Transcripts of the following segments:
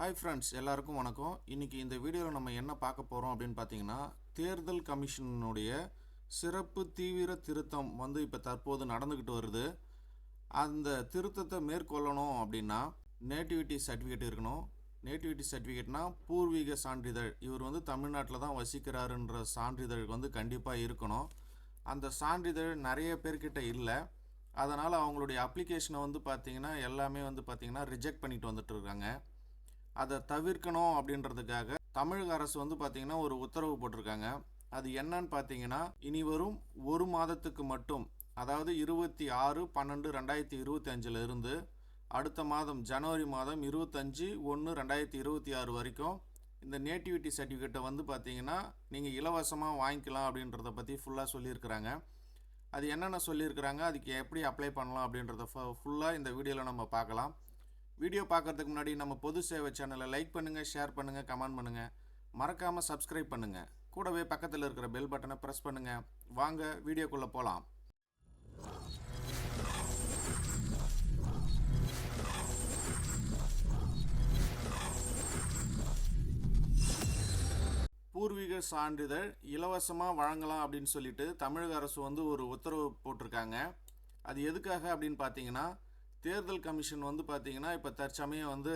Hi friends எல்லாருக்கும் வணக்கம். இன்றைக்கி இந்த வீடியோவில் நம்ம என்ன பார்க்க போகிறோம் அப்படின்னு பார்த்தீங்கன்னா தேர்தல் கமிஷனுடைய சிறப்பு தீவிர திருத்தம் வந்து இப்போ தற்போது நடந்துக்கிட்டு வருது. அந்த திருத்தத்தை மேற்கொள்ளணும் அப்படின்னா நேட்டிவிட்டி சர்டிஃபிகேட் இருக்கணும். நேட்டிவிட்டி சர்டிஃபிகேட்னா பூர்வீக சான்றிதழ். இவர் வந்து தமிழ்நாட்டில் தான் வசிக்கிறாருன்ற சான்றிதழ் வந்து கண்டிப்பாக இருக்கணும். அந்த சான்றிதழ் நிறைய பேர்கிட்ட இல்லை. அதனால் அவங்களுடைய அப்ளிகேஷனை வந்து பார்த்திங்கன்னா எல்லாமே வந்து பார்த்திங்கன்னா ரிஜெக்ட் பண்ணிட்டு வந்துட்டு இருக்காங்க. அதை தவிர்க்கணும் அப்படின்றதுக்காக தமிழக அரசு வந்து பார்த்திங்கன்னா ஒரு உத்தரவு போட்டிருக்காங்க. அது என்னன்னு பார்த்தீங்கன்னா இனி வரும் ஒரு மாதத்துக்கு மட்டும் அதாவது இருபத்தி ஆறு பன்னெண்டு ரெண்டாயிரத்தி இருபத்தி அஞ்சில் இருந்து அடுத்த மாதம் ஜனவரி மாதம் இருபத்தஞ்சி ஒன்று ரெண்டாயிரத்தி இருபத்தி ஆறு வரைக்கும் இந்த நேட்டிவிட்டி சர்டிஃபிகேட்டை வந்து பார்த்தீங்கன்னா நீங்கள் இலவசமாக வாங்கிக்கலாம் அப்படின்றத பற்றி ஃபுல்லாக சொல்லியிருக்கிறாங்க. அது என்னென்ன சொல்லியிருக்கிறாங்க அதுக்கு எப்படி அப்ளை பண்ணலாம் அப்படின்றத ஃபுல்லாக இந்த வீடியோவில் நம்ம பார்க்கலாம். வீடியோ பார்க்கறதுக்கு முன்னாடி நம்ம பொது சேவை சேனலை லைக் பண்ணுங்கள் ஷேர் பண்ணுங்கள் கமெண்ட் பண்ணுங்கள் மறக்காமல் சப்ஸ்கிரைப் பண்ணுங்கள் கூடவே பக்கத்தில் இருக்கிற பெல் பட்டனை ப்ரெஸ் பண்ணுங்கள் வாங்க வீடியோக்குள்ளே போகலாம் பூர்வீக சான்றிதழ் இலவசமாக வழங்கலாம் அப்படின்னு சொல்லிட்டு தமிழக அரசு வந்து ஒரு உத்தரவு போட்டிருக்காங்க. அது எதுக்காக அப்படின்னு பார்த்தீங்கன்னா தேர்தல் கமிஷன் வந்து பார்த்தீங்கன்னா இப்போ தற்சமயம் வந்து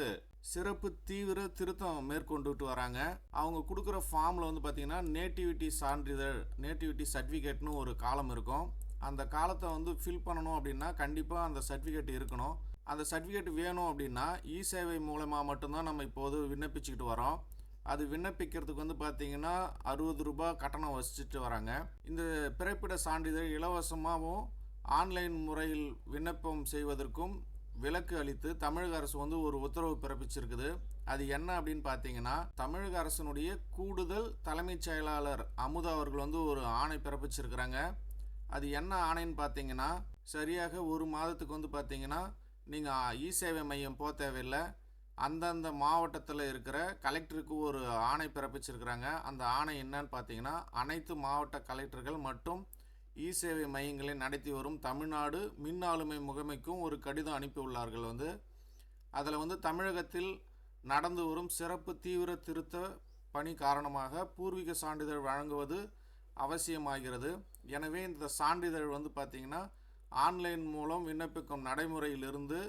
சிறப்பு தீவிர திருத்தம் மேற்கொண்டுட்டு வராங்க. அவங்க கொடுக்குற ஃபார்மில் வந்து பார்த்தீங்கன்னா நேட்டிவிட்டி சான்றிதழ் நேட்டிவிட்டி சர்டிஃபிகேட்னு ஒரு காலம் இருக்கும். அந்த காலத்தை வந்து ஃபில் பண்ணணும் அப்படின்னா கண்டிப்பாக அந்த சர்டிஃபிகேட் இருக்கணும். அந்த சர்டிஃபிகேட் வேணும் அப்படின்னா இ சேவை மூலமாக மட்டும்தான் நம்ம இப்போது விண்ணப்பிச்சுக்கிட்டு வரோம். அது விண்ணப்பிக்கிறதுக்கு வந்து பார்த்தீங்கன்னா அறுபது ரூபாய் கட்டணம் வச்சுட்டு வராங்க. இந்த பிறப்பிட சான்றிதழ் இலவசமாகவும் ஆன்லைன் முறையில் விண்ணப்பம் செய்வதற்கும் விலக்கு அளித்து தமிழக அரசு வந்து ஒரு உத்தரவு பிறப்பிச்சிருக்குது. அது என்ன அப்படின்னு பார்த்தீங்கன்னா தமிழக அரசினுடைய கூடுதல் தலைமைச் செயலாளர் அமுதா அவர்கள் வந்து ஒரு ஆணை பிறப்பிச்சிருக்கிறாங்க. அது என்ன ஆணைன்னு பார்த்தீங்கன்னா சரியாக ஒரு மாதத்துக்கு வந்து பார்த்தீங்கன்னா நீங்கள் இ சேவை மையம் போக தேவையில்லை. அந்தந்த மாவட்டத்தில் இருக்கிற கலெக்டருக்கு ஒரு ஆணை பிறப்பிச்சிருக்கிறாங்க. அந்த ஆணை என்னன்னு பார்த்தீங்கன்னா அனைத்து மாவட்ட கலெக்டர்கள் மற்றும் இ சேவை மையங்களை நடத்தி வரும் தமிழ்நாடு மின் ஆளுமை முகமைக்கும் ஒரு கடிதம் அனுப்பியுள்ளார்கள் வந்து. அதில் வந்து தமிழகத்தில் நடந்து வரும் சிறப்பு தீவிர திருத்த பணி காரணமாக பூர்வீக சான்றிதழ் வழங்குவது அவசியமாகிறது. எனவே இந்த சான்றிதழ் வந்து பார்த்திங்கன்னா ஆன்லைன் மூலம் விண்ணப்பிக்கும் நடைமுறையிலிருந்து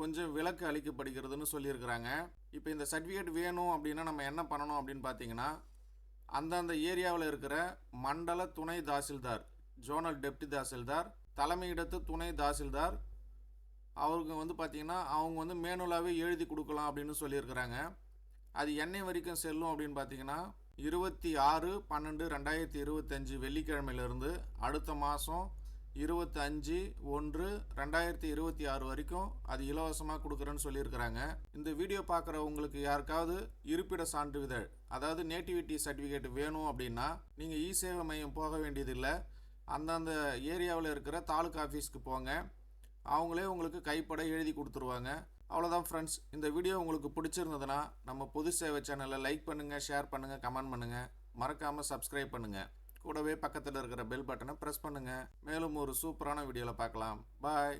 கொஞ்சம் விலக்கு அளிக்கப்படுகிறதுன்னு சொல்லியிருக்கிறாங்க. இப்போ இந்த சர்டிஃபிகேட் வேணும் அப்படின்னா நம்ம என்ன பண்ணணும் அப்படின்னு பார்த்தீங்கன்னா அந்தந்த ஏரியாவில் இருக்கிற மண்டல துணை தாசில்தார் ஜோனல் டெப்டி தாசில்தார் தலைமையிடத்து துணை தாசில்தார். அவருக்கு வந்து பார்த்திங்கன்னா அவங்க வந்து மேனுவலாகவே எழுதி கொடுக்கலாம் அப்படின்னு சொல்லியிருக்கிறாங்க. அது என்னை வரைக்கும் செல்லும் அப்படின்னு பார்த்தீங்கன்னா இருபத்தி ஆறு பன்னெண்டு ரெண்டாயிரத்தி இருபத்தஞ்சி வெள்ளிக்கிழமையிலேருந்து அடுத்த மாதம் இருபத்தஞ்சு ஒன்று ரெண்டாயிரத்தி இருபத்தி ஆறு வரைக்கும் அது இலவசமாக கொடுக்குறேன்னு சொல்லியிருக்கிறாங்க. இந்த வீடியோ பார்க்குற உங்களுக்கு யாருக்காவது இருப்பிட சான்றிதழ் அதாவது நேட்டிவிட்டி சர்டிஃபிகேட் வேணும் அப்படின்னா நீங்கள் இ சேவை மையம் போக வேண்டியதில்லை. அந்தந்த ஏரியாவில் இருக்கிற தாலுக்கா ஆஃபீஸ்க்கு போங்க. அவங்களே உங்களுக்கு கைப்பட எழுதி கொடுத்துருவாங்க. அவ்வளோதான் ஃப்ரெண்ட்ஸ் இந்த வீடியோ உங்களுக்கு பிடிச்சிருந்ததுன்னா நம்ம பொது சேவை சேனலை லைக் பண்ணுங்கள் ஷேர் பண்ணுங்கள் கமெண்ட் பண்ணுங்கள் மறக்காமல் சப்ஸ்கிரைப் பண்ணுங்கள் கூடவே பக்கத்தில் இருக்கிற பெல் பட்டனை ப்ரெஸ் பண்ணுங்கள் மேலும் ஒரு சூப்பரான வீடியோவில் பார்க்கலாம். பாய்